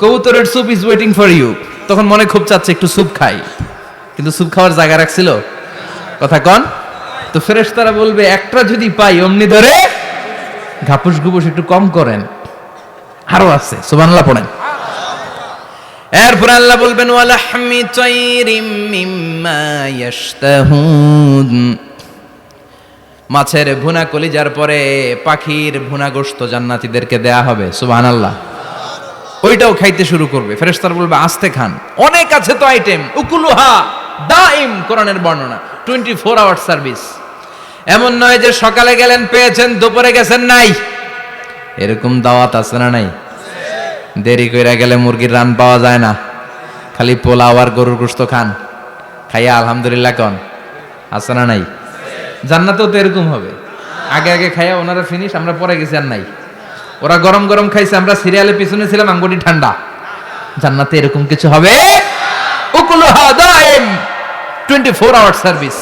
কবুতরের soup is waiting for you তখন মনে খুব চাচ্ছে, একটু স্যুপ খাই। কিন্তু স্যুপ খাওয়ার জায়গা রাখছিল? কথা কন। তো ফেরেশ তারা বলবে, একটা যদি পাই, অমনি ধরে ঘাপুস ঘুপুস একটু কম করেন। আরও আছে, সুবহানাল্লাহ পড়েন। এরপর আল্লাহ বলবেন, ওয়ালাহমি তাইরিম মিম্মা ইয়াশতাহুন। মাছের ভুনা কলিজার পরে পাখির ভুনা গোশত জান্নাতীদেরকে দেয়া হবে, সুবহানাল্লাহ। ওইটাও খাইতে শুরু করবে। ফেরেশতার বলবে, আস্তে খান। অনেক আছে তো আইটেম উকুলুহা দাইম কোরআনের বর্ণনা। টোয়েন্টি ফোর আওয়ার সার্ভিস এমন নয় যে সকালে গেলেন, পেয়েছেন, দুপুরে গেছেন, নাই। এরকম দাওয়াত আছে না নাই? দেরি কইরা গেলে মুরগির রান পাওয়া যায় না। খালি পোলাও আর গরুর গোস্ত খান। খাইয়া আলহামদুলিল্লাহ কন। আছে না নাই? জান্নাতেও তো এরকম হবে। আগে আগে খাইয়া ওনারা ফিনিশ আমরা পরে গেছি আর নাই। ওরা গরম গরম খাইছে, আমরা সিরিয়ালের পিছনে ছিলাম আঙ্গুটি ঠান্ডা। জান্নাতে এরকম কিছু হবে? উকুলুহা দাইম 24 আওয়ার সার্ভিস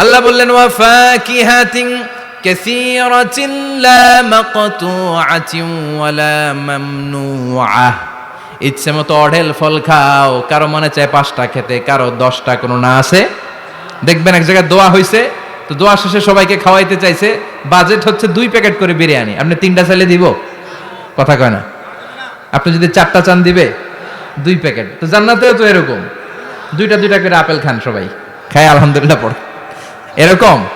আল্লাহ বললেন, ওয়া ফাকিহাতিন কাসীরাতিন লা মাকতুআতিন ওয়া লা মামনুআহ ইচ্ছে মতো অঢেল ফল খাও, কারও মনে চায় পাঁচটা খেতে, কারও দশটা, কোনো না আছে। দেখবেন এক জায়গায় দোয়া হয়েছে তো দোয়া শেষে সবাইকে খাওয়াইতে চাইছে। বাজেট হচ্ছে দুই প্যাকেট করে বিরিয়ানি। আপনি তিনটা চাইলে দিব। কথা কয় না। আপনি যদি চারটা চান দিবে, দুই প্যাকেট। তো জান্নাতেও তো এরকম। দুইটা দুইটা করে আপেল খান সবাই। খায় আলহামদুলিল্লাহ পড়ে। এরকম।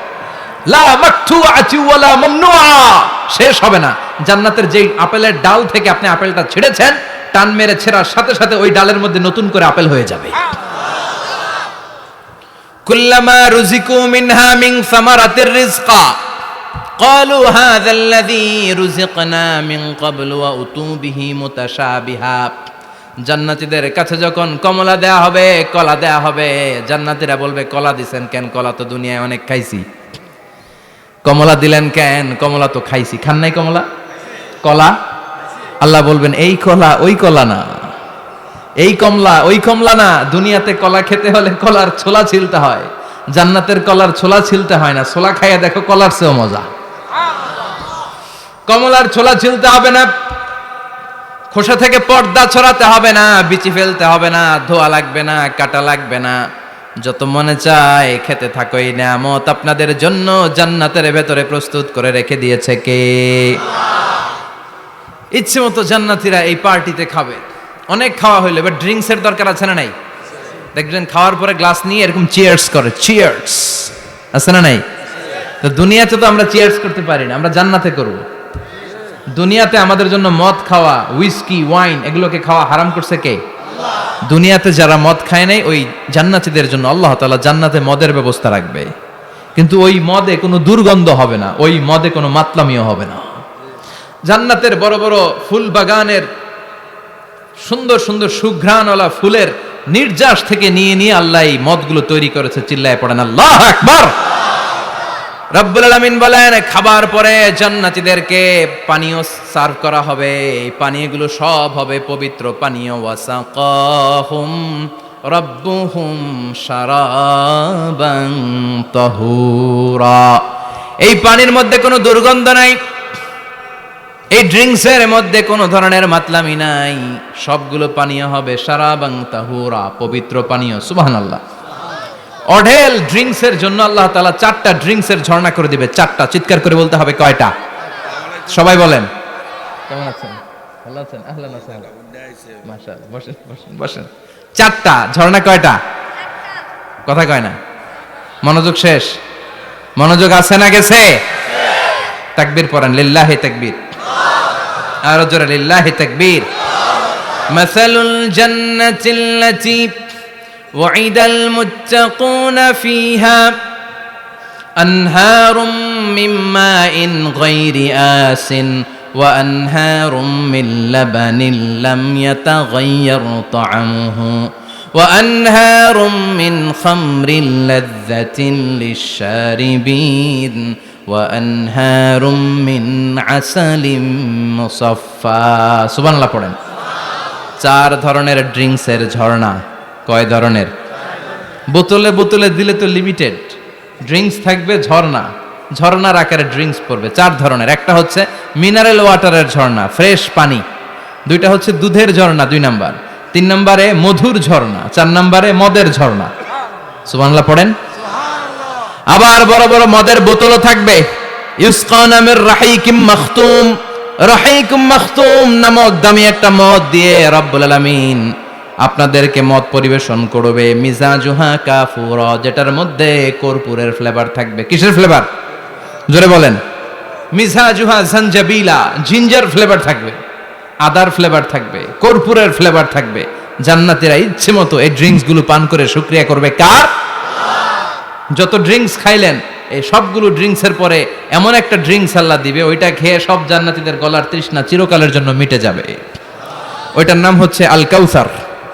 শেষ হবে না। জান্নাতের যেই আপেলের ডাল থেকে আপনি আপেলটা ছেড়েছেন, টান মেরে ছেড়ার সাথে সাথে ওই ডালের মধ্যে নতুন করে আপেল হয়ে যাবে। কুল্লামা রুজিকু মিনহা মিন সামারাতির রিজকা। قالوا هذا الذي رزقنا من قبل وأتوا به متشابها জান্নাতীদের কাছে যখন কমলা দেয়া হবে কলা দেয়া হবে জান্নাতীরা বলবে কলা দিছেন কেন কলা তো দুনিয়ায় অনেক খাইছি কমলা দিলেন কেন কমলা তো খাইছি খান নাই কমলা কলা আল্লাহ বলবেন এই কলা ওই কলা না এই কমলা ওই কমলা না দুনিয়াতে কলা খেতে হলে কলার ছোলা ছিলতে হয় জান্নাতের কলার ছোলা ছিলতে হয় না ছোলা খাইয়া দেখো কলার চেয়েও মজা কমলার ছোলা ছিলতে হবে না। খোসা থেকে পর্দা ছড়াতে হবে না, বিচি ফেলতে হবে না, ধোয়া লাগবে না, কাটা লাগবে না। যত মনে চায় খেতে থাকো এই নামত আপনাদের জন্য জান্নাতের ভেতরে প্রস্তুত করে রেখে দিয়েছে কে? ইচ্ছে মতো জান্নাতিরা এই পার্টিতে খাবে। অনেক খাওয়া হইল, এবার ড্রিঙ্কসের দরকার আছে না নাই? দেখবেন খাওয়ার পরে গ্লাস নিয়ে এরকম চিয়ার্স করে চিয়ার্স আছে না নাই? তো দুনিয়াতে তো আমরা চিয়ার্স করতে পারি না, আমরা জান্নাতে করব। দুনিয়াতে আমাদের জন্য মদ খাওয়া উইস্কি ওয়াইন এগুলোকে খাওয়া হারাম করছে কে? দুনিয়াতে যারা মদ খায় নাই, ওই জান্নাতীদের জন্য আল্লাহ তালা জান্নাতে মদের ব্যবস্থা রাখবে। কিন্তু ওই মদে কোনো দুর্গন্ধ হবে না, ওই মদে কোনো মাতলামিও হবে না। জান্নাতের বড় বড় ফুল বাগানের সুন্দর সুন্দর সুঘ্রাণওয়ালা ফুলের নির্যাস থেকে নিয়ে নিয়ে আল্লাহ এই মদগুলো তৈরি করেছে, চিল্লায় পড়েন, আল্লাহ আকবার! রব্বুল আলামিন বলেন, খাবার পরে জান্নাতীদেরকে পানীয় সার্ভ করা হবে। এই পানীয়গুলো সব হবে পবিত্র পানীয়। ওয়াসাকাহুম রব্বুহুম শারাবান তাহুরা। এই পানির মধ্যে কোনো দুর্গন্ধ নাই। এই ড্রিঙ্কসের মধ্যে কোনো ধরনের মাতলামি নাই। সবগুলো পানীয় হবে সারাবাং তাহুরা, পবিত্র পানীয়। সুবহানাল্লাহ। অঢেল ড্রিঙ্কসের জন্য আল্লাহ তালা চারটা ড্রিঙ্কসের ঝর্ণা করে দিবে চারটা। চিৎকার করে বলতে হবে কয়টা? সবাই বলেন। কেমন আছেন? ভালো আছেন? আহলান আছেন মাশাআল্লাহ বসেন বসেন বসেন। চারটা ঝর্ণা কয়টা? কথা কয় না। মনোযোগ শেষ। মনোযোগ আছে না গেছে? তাকবীর পড়েন লিল্লাহি তাকবীর। আর জোরে লিল্লাহি তাকবীর। মাসালুল জান্নাতিল্লাতী وعد المتقون فيها أنهار من ماء غير آس وأنهار من لبن لم يتغير طعمه وأنهار من خمر لذة للشاربين وأنهار من عسل مصفى سبحان الله পড়েন চার ধরনের ড্রিঙ্কসের ঝর্ণা কয় ধরনের? বোতলে বোতলে দিলে তো লিমিটেড ড্রিঙ্কস থাকবে ঝর্ণা। ঝর্ণার আকারে ড্রিঙ্কস পড়বে। চার ধরনের। একটা হচ্ছে মিনারেল ওয়াটারের ঝর্ণা ফ্রেশ পানি। দুইটা হচ্ছে দুধের ঝর্ণা দুই নাম্বার। তিন নম্বরে মধুর ঝর্ণা চার নম্বরে মদের ঝর্ণা। সুবহানাল্লাহ পড়েন? আবার বড় বড় মদের বোতলও থাকবে। ইউসকা নামের রাহিকিম মাখতুম। রাহিকুম মাখতুম নামক দামি একটা মদ দিয়ে রব্বুল আলামিন আপনাদেরকে মত পরিবেশন করবে মিজাজুহা কাফুর, যেটার মধ্যে কর্পূরের ফ্লেভার থাকবে। কিসের ফ্লেভার জোরে বলেন। মিজাজুহা জানজাবিলা, জিঞ্জার ফ্লেভার থাকবে, আদার ফ্লেভার থাকবে, কর্পূরের ফ্লেভার থাকবে। জান্নাতীরা ইচ্ছে মতো এই ড্রিঙ্কসগুলো পান করে শুকরিয়া করবে কার? যত ড্রিঙ্কস খাইলেন, এই সবগুলো ড্রিঙ্কসের পরে এমন একটা ড্রিঙ্কস আল্লাহ দিবে, ওইটা খেয়ে সব জান্নাতীদের গলার তৃষ্ণা চিরকালের জন্য মিটে যাবে। ওইটার নাম হচ্ছে আল কাউসার।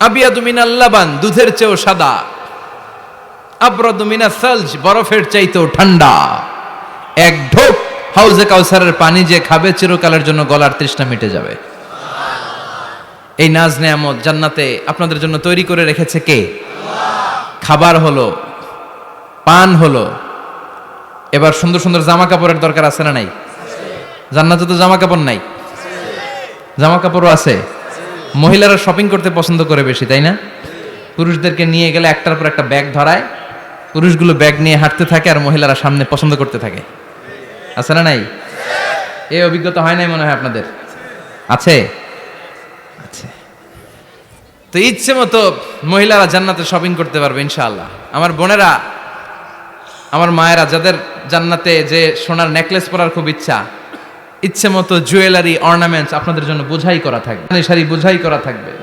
আবিয়াদু মিনাল লাবান, দুধের চেয়েও সাদা। আব্রাদু মিনা সালজ, বরফের চাইতেও ঠান্ডা। এক ঢোক হাউজে কাউসারের পানি যে খাবে, চিরকালের জন্য গলার তৃষ্ণা মিটে যাবে। এই নাজ নেয়ামত জান্নাতে আপনাদের জন্য তৈরি করে রেখেছে কে? খাবার হলো, পান হলো। এবার সুন্দর সুন্দর জামা কাপড়ের দরকার আছে না নাই? জান্নাতে তো জামা কাপড় নাই। জামা কাপড়ও আছে। মহিলারা শপিং করতে পছন্দ করে বেশি, তাই না? পুরুষদেরকে নিয়ে গেলে একটার পর একটা ব্যাগ ধরায়, পুরুষগুলো ব্যাগ নিয়ে হাঁটতে থাকে আর মহিলারা সামনে পছন্দ করতে থাকে। আছে না নাই? এই অভিজ্ঞতা হয় নাই মনে হয় আপনাদের? আছে? আছে। তো ইচ্ছে মতো মহিলারা জান্নাতে শপিং করতে পারবে, ইনশাআল্লাহ। আমার বোনেরা, আমার মায়েরা, যাদের জান্নাতে যে সোনার নেকলেস পরার খুব ইচ্ছা ইচ্ছে মতো জুয়েলারি অর্নামেন্টস আপনাদের জন্য বোঝাই করা থাকবে। শাড়ি বোঝাই করা থাকবে।